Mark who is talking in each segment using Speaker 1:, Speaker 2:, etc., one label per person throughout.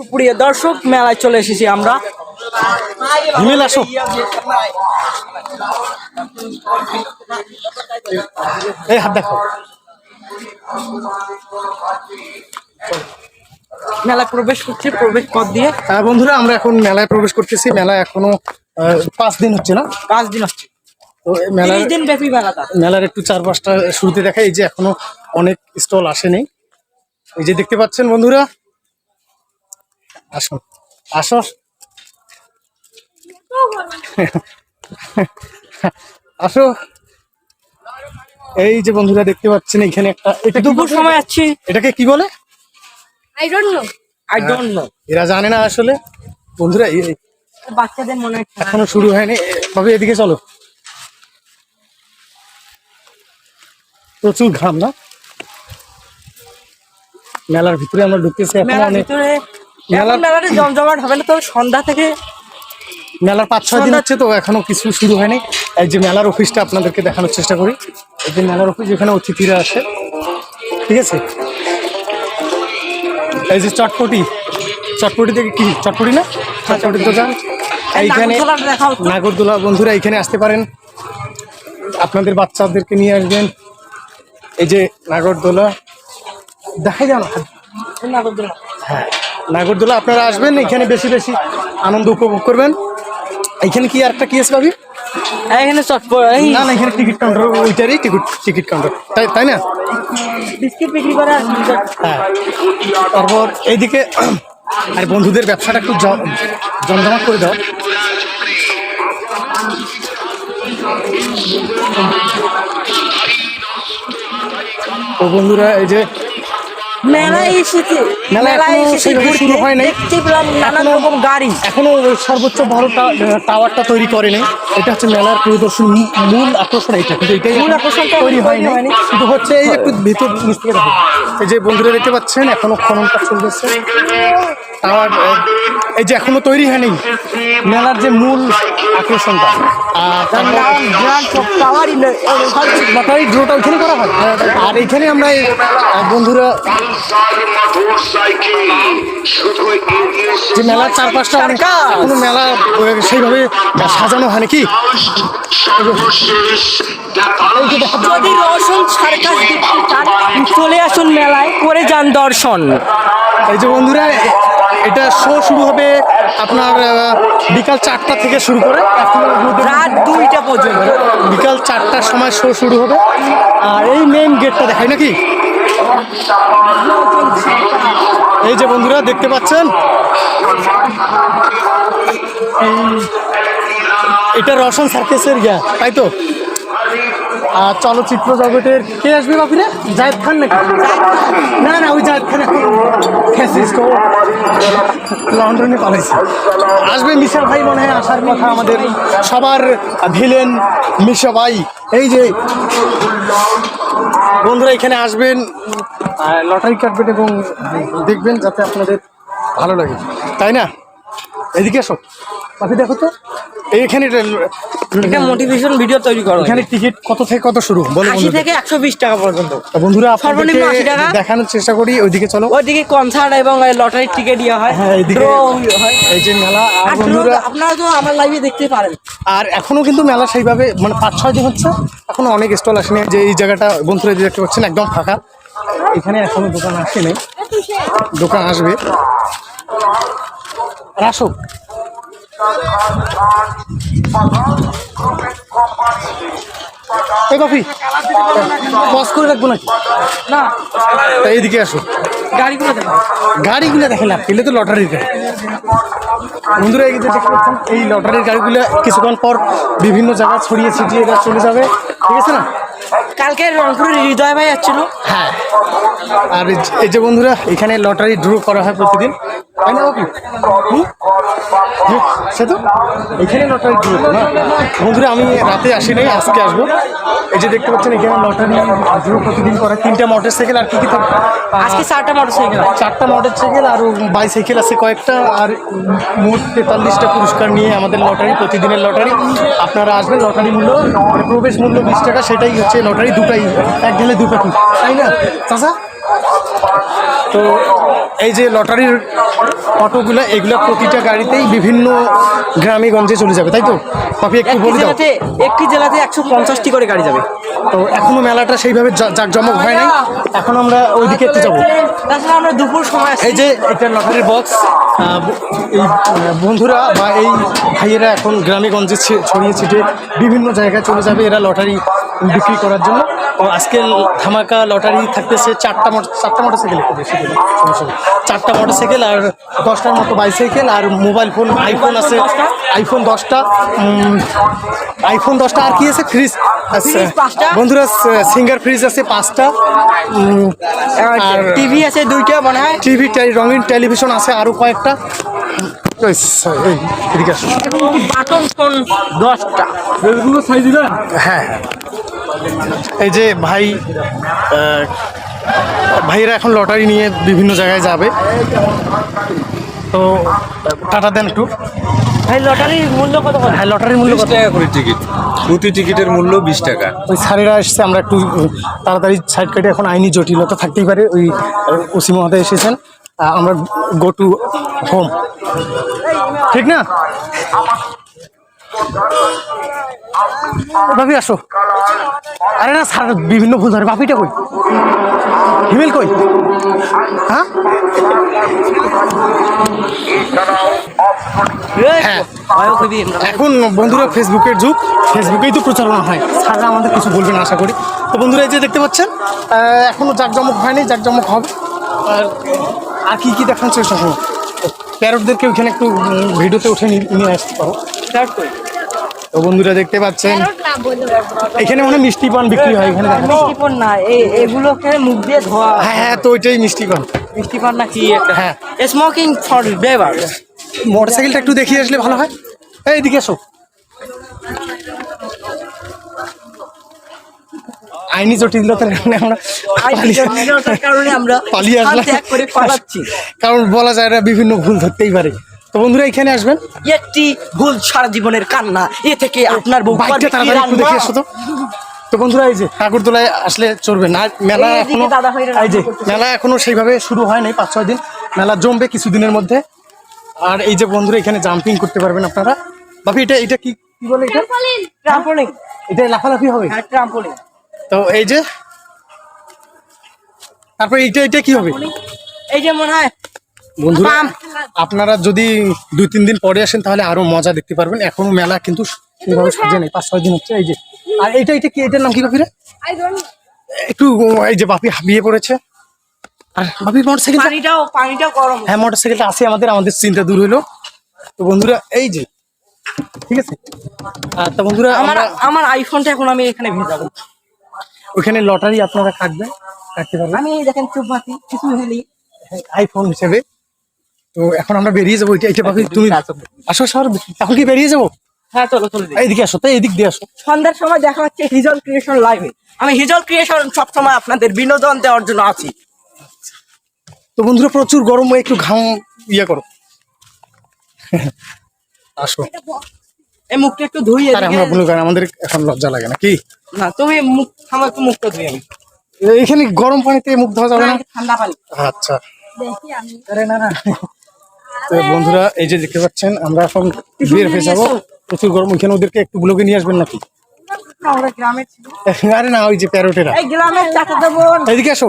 Speaker 1: প্রিয় দর্শক মেলায় চলে এসেছি আমরা।
Speaker 2: হিমেল আসো। এই হাত দেখো
Speaker 1: মেলায় প্রবেশ করছি প্রবেশ পথ দিয়ে।
Speaker 2: হ্যাঁ বন্ধুরা আমরা এখন মেলায় প্রবেশ করতেছি। মেলা এখনও পাঁচ দিন হচ্ছে না?
Speaker 1: পাঁচ দিন হচ্ছে।
Speaker 2: তো মেলার
Speaker 1: দিন ব্যাপী মেলাটা
Speaker 2: মেলার একটু চার পাঁচটা শুরুতে দেখা এই যে এখনও অনেক স্টল আসেনি। এই যে দেখতে পাচ্ছেন বন্ধুরা আসুন আসো। আসো। এই যে বন্ধুরা দেখতে পাচ্ছেন এখানে একটা এটা
Speaker 1: দুপুর সময় যাচ্ছি
Speaker 2: এটাকে কি বলে?
Speaker 3: I don't know.
Speaker 1: I don't know
Speaker 2: এরা জানে না আসলে। বন্ধুরা
Speaker 1: বাচ্চাদের মনে হয়
Speaker 2: এখনও শুরু হয়নি। তবে এদিকে চলো। প্রচুর ঘাম না? মেলার ভিতরে আমরা ঢুকতেছি এখন অনেক মেলার-
Speaker 1: মেলাটা জমজমাট হবে না তো সন্ধ্যা থেকে।
Speaker 2: মেলার পাঁচ ছয় দিন হচ্ছে তো এখনও কিছু শুরু হয়নি। এই যে মেলার অফিসটা আপনাদেরকে দেখানোর চেষ্টা করি। এই যে মেলার অফিস এখানে অতিথিরা আসে। ঠিক আছে? এই যে চটপটি। চটপটি থেকে কি? চটপটি না? চটপটি দোকান। এইখানে নাগরদোলা বন্ধুরা এখানে আসতে পারেন। আপনাদের বাচ্চাদেরকে নিয়ে আসবেন। এই যে নাগরদোলা। দেখা যায় না।
Speaker 1: নাগরদোলা।
Speaker 2: হ্যাঁ। নাগরদোলা আপনারা আসবেন এখানে বেশি বেশি আনন্দ উপভোগ করবেন। এখানে কি আর একটা কি আছে
Speaker 1: আর এখানে চটপট এই
Speaker 2: না না এখানে টিকিট কাউন্টার ওইটারই টিকিট টিকিট কাউন্টার। তাই তাই না?
Speaker 1: বিস্কিট বিক্রি করে
Speaker 2: হ্যাঁ। তারপর এইদিকে আর বন্ধুদের ব্যবসাটা একটু জমজমাট করে দাও। ও বন্ধুরা এই যে
Speaker 1: মেলায় এসেছে। মেলায় এসেছে
Speaker 2: শুরু হয় নাই।
Speaker 1: দেখতে নানান রকম গাড়ি।
Speaker 2: এখনও সর্বোচ্চ বড় টাওয়ারটা তৈরি করেনি এটা হচ্ছে মেলার পরিদর্শন মূল আকর্ষণ এটা। কিন্তু এটাই
Speaker 1: মূল এখনও
Speaker 2: তৈরি
Speaker 1: তৈরি
Speaker 2: হয়নি।
Speaker 1: হয়নি।
Speaker 2: কিন্তু হচ্ছে এই একটু ভিতর নিচ এই যে বন্ধুরা দেখতে পাচ্ছেন এখনও খনন কাজ চলতেছে। টাওয়ার এই যে এখনও তৈরি হয়নি মেলার যে মূল আকর্ষণটা। বাটারি ড্রোটা ওইখানে করা হয়? আর এইখানে আমরা বন্ধুরা যে মেলার চারপাশটা অনেক কোনো মেলা সেইভাবে সাজানো হয় নাকি?
Speaker 1: যদি রসুন সার্কাস চলে আসুন মেলায় করে যান দর্শন।
Speaker 2: এই যে বন্ধুরা এটা শো শুরু হবে আপনার বিকাল চারটা থেকে শুরু করে
Speaker 1: রাত দুইটা পর্যন্ত।
Speaker 2: বিকাল চারটার সময় শো শুরু হবে। আর এই মেইন গেটটা দেখায় নাকি? এই যে বন্ধুরা দেখতে পাচ্ছেন? এটা রওশন সার্কেসের ইয়া তাই তো? চলচ্চিত্র জগতের কে আসবে বাপিরে জায়েদ খান না না, ওই জায়েদ খান লন্ডনে পালাইছে। আসবে মিশা ভাই মনে হয়, আসার কথা আমাদের সবার ভিলেন মিশা ভাই। এই যে বন্ধুরা এখানে আসবেন লটারি কাটবেন এবং দেখবেন যাতে আপনাদের ভালো লাগে। তাই না? এদিকে এসো। পাখি দেখো তো। এইখানে
Speaker 1: একটা মোটিভেশন ভিডিও তৈরি করো
Speaker 2: এখানে টিকিট কত থেকে কত শুরু? বলো
Speaker 1: আশি
Speaker 2: বন্ধুদের।
Speaker 1: থেকে একশো বিশ টাকা পর্যন্ত।
Speaker 2: তা বন্ধুরা
Speaker 1: সর্বনিম্ন
Speaker 2: আপনাদেরকে
Speaker 1: 80 টাকা।
Speaker 2: দেখানোর চেষ্টা করি ওইদিকে চলো।
Speaker 1: ওইদিকে কনসার্ট এবং লটারির টিকিট দেওয়া হয়।
Speaker 2: হ্যাঁ এইদিকে।
Speaker 1: হয়
Speaker 2: এই যে মেলা আর বন্ধুরা
Speaker 1: আপনারা তো আমার লাইভে দেখতে পারেন।
Speaker 2: আর এখনও কিন্তু মেলা সেইভাবে মানে পাঁচ ছয় দিন হচ্ছে। এখনও অনেক স্টল আসেনি। যে এই জায়গাটা বন্ধুরা যে দেখতে পাচ্ছেন একদম ফাঁকা। এখানে এখনও দোকান আসেনি। দোকান আসবে। আসো এই কফি পজ করে রাখব নাকি?
Speaker 1: না।
Speaker 2: তা এইদিকে আসো
Speaker 1: গাড়িগুলো দেখো।
Speaker 2: গাড়িগুলো দেখে লাভ পেলে তো লটারির গাড়ি বন্ধুরা এই দেখতে পাচ্ছেন এই লটারির গাড়িগুলো কিছুক্ষণ পর বিভিন্ন জায়গায় ছড়িয়ে ছিটিয়ে চলে যাবে। ঠিক আছে না?
Speaker 1: কালকে রংপুরের হৃদয় ভাই আসছিল।
Speaker 2: হ্যাঁ। আর এই যে- বন্ধুরা এখানে লটারি ড্র করা হয় প্রতিদিন। তাই না সে তো? এখানে লটারি ড্র না? বন্ধুরা আমি রাতে আসি নাই আজকে আসব। এই যে দেখতে পাচ্ছেন এখানে লটারি ড্র প্রতিদিন করে তিনটা মোটর সাইকেল আর কি কি থাকবে
Speaker 1: আজকে চারটা মোটরসাইকেল
Speaker 2: চারটা মোটর সাইকেল আর বাইসাইকেল আছে কয়েকটা। আর মোট তেতাল্লিশটা পুরস্কার নিয়ে আমাদের লটারি প্রতিদিনের লটারি। আপনারা আসবেন লটারি মূল্য প্রবেশ মূল্য বিশ টাকা সেটাই হচ্ছে লটারি। দুটাই এক গেলে দুটো তাই না? চাষা তো এই যে লটারির অটোগুলো এগুলো প্রতিটা গাড়িতেই বিভিন্ন গ্রামে গঞ্জে চলে যাবে তাই তো? পাপি একটু বলে দাও।
Speaker 1: একটি জেলাতে একশো পঞ্চাশটি করে গাড়ি যাবে।
Speaker 2: তো এখনও মেলাটা সেইভাবে জাঁকজমক হয় নাই। এখন আমরা ওইদিকে একটু যাব।
Speaker 1: তাছাড়া আমরা দুপুর সময়
Speaker 2: এই যে একটা লটারির বক্স এই বন্ধুরা বা এই ভাইয়েরা এখন গ্রামে গঞ্জে ছড়িয়ে ছিটে বিভিন্ন জায়গায় চলে যাবে এরা লটারি বিক্রি করার জন্য। আজকে ধামাকা লটারি থাকতেছে চারটা মোটর চারটা মোটরসাইকেল সমস্যা চারটা মোটরসাইকেল আর দশটার মতো বাইসাইকেল আর মোবাইল ফোন আইফোন আছে। আইফোন দশটা? আইফোন দশটা আর কি আছে? ফ্রিজ আচ্ছা বন্ধুরা সিঙ্গার ফ্রিজ আছে পাঁচটা। আর
Speaker 1: টিভি আছে দুইটা মনে হয়।
Speaker 2: টিভি রঙিন টেলিভিশন আছে আরও কয়েকটা। এদিকে
Speaker 1: বাটন ফোন দশটা
Speaker 2: হ্যাঁ এই যে ভাই আহ, ভাইয়েরা এখন লটারি নিয়ে বিভিন্ন জায়গায় যাবে। তো টাটা দেন একটু।
Speaker 1: ভাই লটারির মূল্য কত
Speaker 2: হ্যাঁ লটারির মূল্য কত?
Speaker 4: টাকা করে টিকিট। প্রতি টিকিটের মূল্য বিশ টাকা।
Speaker 2: ওই স্যারেরা এসছে আমরা একটু তাড়াতাড়ি সাইড কেটে এখন আইনি জটিলতা থাকতেই পারে ওই ওসি মহোদয় এসেছেন। আমরা গো টু হোম ঠিক না? বাপি আসো। আরে না স্যার বিভিন্ন ভুল ধরে। বাপিটা কই? হিমেল কই? হ্যাঁ? হ্যাঁ। এখন বন্ধুরা ফেসবুকের যুগ। ফেসবুকেই তো প্রচারণা হয়। স্যাররা আমাদের কিছু বলবেন আশা করি। তো বন্ধুরা এই যে দেখতে পাচ্ছেন আহ, এখনও জাকজমক হয়নি জাকজমক হবে। আর আর কি কি দেখান চেষ্টা করো প্যারটদেরকে ওইখানে একটু ভিডিওতে উঠে নিয়ে আসতে পারো। তো বন্ধুরা দেখতে পাচ্ছেন। এখানে মনে হয় মিষ্টি পান বিক্রি হয় এখানে
Speaker 1: মিষ্টি পান না এই- এগুলোকে মুখ দিয়ে ধোয়া
Speaker 2: হ্যাঁ। হ্যাঁ তো ওইটাই মিষ্টি পান।
Speaker 1: মিষ্টি পান না কি একটা?
Speaker 2: হ্যাঁ।
Speaker 1: স্মোকিং ফর বেভার
Speaker 2: মোটর সাইকেলটা একটু দেখিয়ে আসলে ভালো হয়। এই দিকে এসো। আইনি জটিলতার কারণে আমরা
Speaker 1: কারণে আমরা
Speaker 2: পালিয়ে আসলাম।
Speaker 1: করে পালাচ্ছি।
Speaker 2: কারণ বলা যায় না বিভিন্ন ভুল ধরতেই পারে। তো বন্ধুরা এখানে আসবেন।
Speaker 1: একটি ভুল সারা জীবনের কান্না এ থেকে আপনার বউ
Speaker 2: দেখে তো। তো বন্ধুরা এই যে ঠাকুরতলায় আসলে চলবে না। মেলা
Speaker 1: এখনও
Speaker 2: এই যে মেলা এখনও সেইভাবে শুরু হয় নাই পাঁচ ছয় দিন। মেলা জমবে কিছুদিনের মধ্যে। আর এই যে বন্ধুরা এখানে জাম্পিং করতে পারবেন আপনারা। বাপি এটা এটা কি কি বলে এটা?
Speaker 1: ট্রাম্পোলিং
Speaker 2: এটা লাফালাফি হবে?
Speaker 1: হ্যাঁ ট্রাম্পোলিং
Speaker 2: তো এই যে তারপর এইটা এটা কি হবে?
Speaker 1: এই যে মনে হয়
Speaker 2: বন্ধুরা আপনারা যদি দুই তিন দিন পরে আসেন তাহলে আরও মজা দেখতে পারবেন। এখনও মেলা কিন্তু সেইভাবে সাজে নেই পাঁচ ছয় দিন হচ্ছে এই যে। আর এটা এটা কি এটার নাম কি বাপিরা?
Speaker 3: আই ডোন্ট
Speaker 2: একটু এই যে বাপি হাবিয়ে পড়েছে আর বাপির মোটরসাইকেল
Speaker 1: পানিটাও পানিটাও গরম।
Speaker 2: হ্যাঁ মোটরসাইকেলটা আছে আমাদের আমাদের চিন্তা দূর হইল। তো বন্ধুরা এই যে ঠিক আছে? আর তো বন্ধুরা
Speaker 1: আমার
Speaker 2: আমার
Speaker 1: আইফোনটা এখন আমি এখানে ভেজাবো
Speaker 2: ওখানে লটারি আপনারা কাটবেন? কাটতে পারবেন?
Speaker 1: আমি দেখেন চুপ মাতি কিছু হেলি
Speaker 2: আইফোন হিসেবে। তো এখন আমরা বেরিয়ে যাব এটা এটা তুমি আসো শহর এখন কি বেরিয়ে যাব?
Speaker 1: হ্যাঁ চলো চলো
Speaker 2: আসো তো এইদিক দিয়ে আসো।
Speaker 1: সন্ধ্যার সময় দেখা হচ্ছে হিজল ক্রিয়েশন লাইভে আমি হিজল ক্রিয়েশন সবসময় আপনাদের বিনোদন দেওয়ার জন্য আছি।
Speaker 2: তো বন্ধুরা প্রচুর গরম একটু ঘাম ইয়ে করো। আসো।
Speaker 1: এই মুখটা একটু ধুইয়ে
Speaker 2: আমরা ভুল করেন আমাদের এখন লজ্জা লাগে না কি?
Speaker 1: না তুমি মুখ আমার একটু মুখটা ধুই আমি
Speaker 2: এখানে গরম পানিতে মুখ ধোয়া যাবে না?
Speaker 1: ঠান্ডা পানি।
Speaker 2: আচ্ছা।
Speaker 3: দেখি আমি।
Speaker 2: আরে না না। তো বন্ধুরা এই যে দেখতে পাচ্ছেন আমরা এখন বের হয়ে যাব। প্রচুর গরম ওইখানে ওদেরকে একটু ব্লগে নিয়ে আসবেন নাকি? আরে না ওই যে প্যারোটেরা। এইদিকে আসো।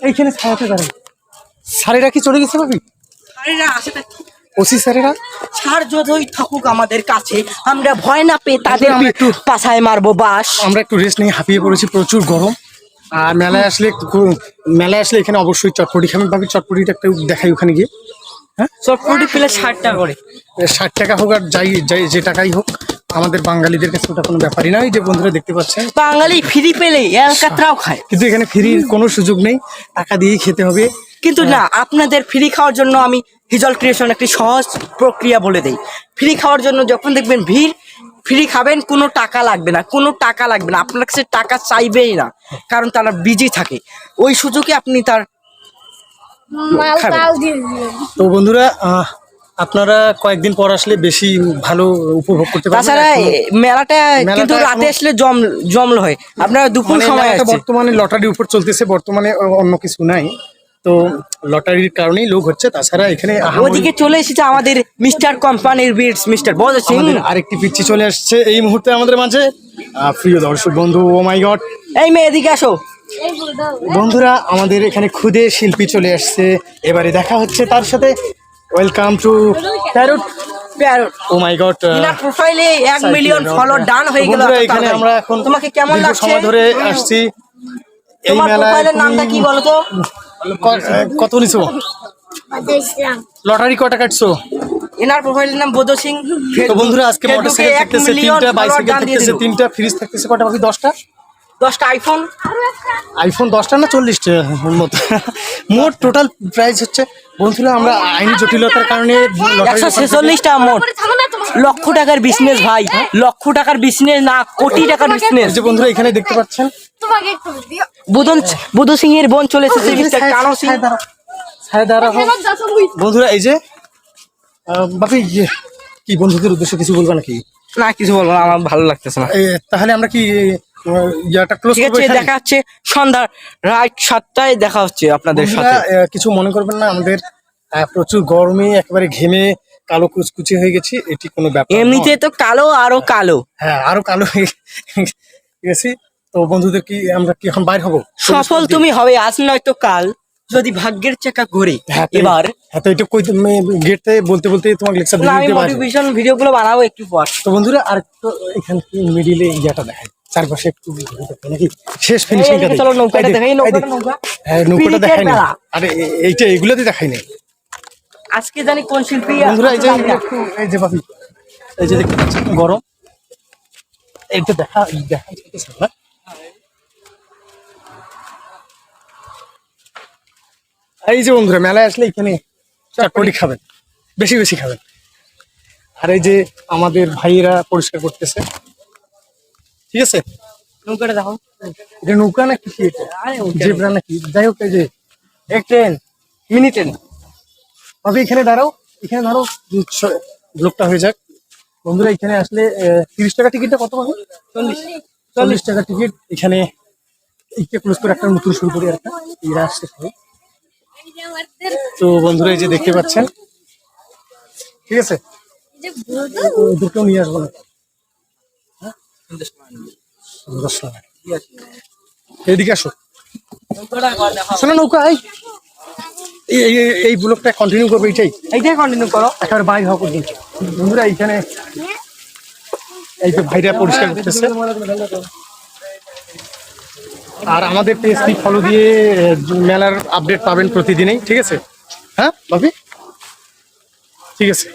Speaker 2: এইখানে ছায়াতে দাঁড়ান স্যারেরা কি চলে গেছে ভাবি?
Speaker 1: আরে না আসে
Speaker 2: ওসি স্যারেরা?
Speaker 1: ছাড় যতই থাকুক আমাদের কাছে আমরা ভয় না পেয়ে তাদের
Speaker 2: একটু-
Speaker 1: পাছায় মারবো বাস।
Speaker 2: আমরা একটু রেস্ট নিয়ে হাঁপিয়ে পড়েছি প্রচুর গরম। আর মেলায় আসলে মেলায় আসলে এখানে অবশ্যই চটপটি খাবেন। ভাবি চটপটিটা একটু দেখাই ওখানে গিয়ে। হ্যাঁ?
Speaker 1: চটপটি প্লেট ষাট টাকা করে।
Speaker 2: ষাট টাকা হোক আর যাই যাই যে টাকাই হোক আমাদের বাঙালিদের কাছে ওটা কোনো ব্যাপারই নয় যে বন্ধুরা দেখতে পাচ্ছেন।
Speaker 1: বাঙালি ফ্রি পেলে এলকাতরাও খায়।
Speaker 2: কিন্তু এখানে ফ্রির কোনো সুযোগ নেই। টাকা দিয়েই খেতে হবে।
Speaker 1: কিন্তু না আপনাদের ফ্রি খাওয়ার জন্য আমি হিজল ক্রিয়েশন একটি সহজ প্রক্রিয়া বলে দেই। ফ্রি খাওয়ার জন্য যখন দেখবেন ভিড় ফ্রি খাবেন কোনো টাকা লাগবে না কোনো টাকা লাগবে না। আপনার কাছে টাকা চাইবেই না কারণ তারা বিজি থাকে। ওই সুযোগে আপনি তার
Speaker 2: তো বন্ধুরা আহ, আপনারা কয়েকদিন পর আসলে বেশি ভালো উপভোগ করতে পারবেন।
Speaker 1: তাছাড়া মেলাটা কিন্তু রাতে আসলে জম জমল হয়। আপনারা দুপুর
Speaker 2: মানে
Speaker 1: সময়
Speaker 2: বর্তমানে লটারির উপর চলতেছে বর্তমানে অন্য কিছু নাই। তো লটারির কারণেই লোক হচ্ছে তাছাড়া এখানে
Speaker 1: ওদিকে চলে এসেছে আমাদের মিস্টার কোম্পানির বিটস মিস্টার বজ সিং।
Speaker 2: আরেকটি পিচ্ছি চলে আসছে এই মুহূর্তে আমাদের মাঝে। প্রিয় দর্শক বন্ধু ও মাই গড।
Speaker 1: এই মেয়ে এদিকে আসো।
Speaker 2: বন্ধুরা আমাদের এখানে খুদে শিল্পী চলে আসছে। এবারে দেখা হচ্ছে তার সাথে। Welcome to parrot
Speaker 1: parrot
Speaker 2: oh my god
Speaker 1: inner প্রোফাইলে এক মিলিয়ন ফলোয়ার ডান হয়ে গেল
Speaker 2: এখানে আমরা এখন
Speaker 1: তোমাকে কেমন লাগছে?
Speaker 2: সময় ধরে আসছি। এই মেলায়
Speaker 1: নামটা কি বলো তো
Speaker 2: কত নিছো? লটারি কটা কাটছো
Speaker 1: এনার প্রোফাইলের নাম বোধ সিং।
Speaker 2: তো বন্ধুরা আজকে মোটরসাইকেল থাকতেছে তিনটা বাইসাইকেল থাকতেছে তিনটা ফ্রিজ থাকতেছে কটা বাকি দশটা?
Speaker 1: দশটা আইফোন
Speaker 2: আইফোন দশটা না চল্লিশটা মতো মোট টোটাল প্রাইস হচ্ছে বন্ধুরা আমরা আইনি জটিলতার কারণে
Speaker 1: একশো ছেচল্লিশটা মোট। লক্ষ টাকার বিজনেস ভাই লক্ষ টাকার বিজনেস না কোটি টাকার বিজনেস
Speaker 2: যে বন্ধুরা এখানে দেখতে পাচ্ছেন?
Speaker 3: তোমাকে
Speaker 1: বুধন বুধ সিং এর বোন চলে এসেছে কানো সিং
Speaker 2: বন্ধুরা এই যে বাপি ইয়ে, কি বন্ধুদের উদ্দেশ্যে কিছু বলবা নাকি?
Speaker 1: না কিছু বলব না আমার ভালো লাগতেছে না।
Speaker 2: এ, তাহলে আমরা কি ইয়াটা ক্লোজ
Speaker 1: আছে দেখা হচ্ছে সন্ধ্যা রাত সাতটায় দেখা হচ্ছে আপনাদের সাথে।
Speaker 2: কিছু মনে করবেন না আমাদের প্রচুর গরমে একেবারে ঘেমে কালো কুচকুচি হয়ে গেছি এটি কোনো ব্যাপার
Speaker 1: এমনিতে। তো কালো আরও কালো।
Speaker 2: হ্যাঁ আরও কালো হয়ে গেছি। তো বন্ধুদের কি আমরা কি এখন বাইর হব?
Speaker 1: সফল তুমি হবে আজ নয়তো কাল। যদি ভাগ্যের চাকা ঘুরে
Speaker 2: হ্যাঁ,
Speaker 1: এবার।
Speaker 2: হ্যাঁ তো এটা কই গেটতে বলতে বলতে তোমাকে লেকচার
Speaker 1: আমি
Speaker 2: দিতে পারি।
Speaker 1: মোটিভেশন ভিডিও গুলো বানাবো একটু পর।
Speaker 2: তো বন্ধুরা আর একটু এখান মিডিলে ইয়াটা দেখাই। চারপাশে একটু নাকি? শেষ ফিনিশিংটা
Speaker 1: চলো নৌকাটা দেখাই, নৌকাটা, নৌকা।
Speaker 2: হ্যাঁ নৌকাটা দেখাই না আরে এইটা এগুলোতে দেখাই না
Speaker 1: আজকে জানি কোন শিল্পী
Speaker 2: বন্ধুরা এই যে এই যে বাপি এই যে দেখতে পাচ্ছেন? গরম। এইটা দেখা দেখা যাচ্ছে না এই যে বন্ধুরা মেলায় আসলে এখানে চটপটি খাবেন। বেশি বেশি খাবেন। আর এই যে আমাদের ভাইয়েরা পরিষ্কার করতেছে ঠিক আছে?
Speaker 1: নৌকাটা দেখো।
Speaker 2: এটা নৌকা না কি এটা জেব্রা নাকি। যাই হোক এই যে
Speaker 1: এক ট্রেন মিনি ট্রেন।
Speaker 2: ভাবি এখানে দাঁড়াও এখানে ধরো লোকটা হয়ে যাক। বন্ধুরা এখানে আসলে তিরিশ টাকা টিকিটটা কত পাবে?
Speaker 1: চল্লিশ।
Speaker 2: চল্লিশ টাকা টিকিট। এখানে এইটা ক্লোজ করে একটা নতুন শুরু করি একটা এরা আসছে তো বন্ধুরা এই যে দেখতে পাচ্ছেন। ঠিক আছে? ওদেরকেও নিয়ে আসব। না? দশ টাকা এদিকে আসো। শোনো নৌকা এই। এই- ব্লকটা কন্টিনিউ করবে এইটাই।
Speaker 1: এইটাই কন্টিনিউ করো।
Speaker 2: একেবারে হওয়া বন্ধুরা এইখানে এই যে ভাইরা পরিষ্কার করতেছে। আর আমাদের পেজটি ফলো দিয়ে মেলার আপডেট পাবেন প্রতিদিনই। ঠিক আছে? হ্যাঁ বাপি ঠিক আছে।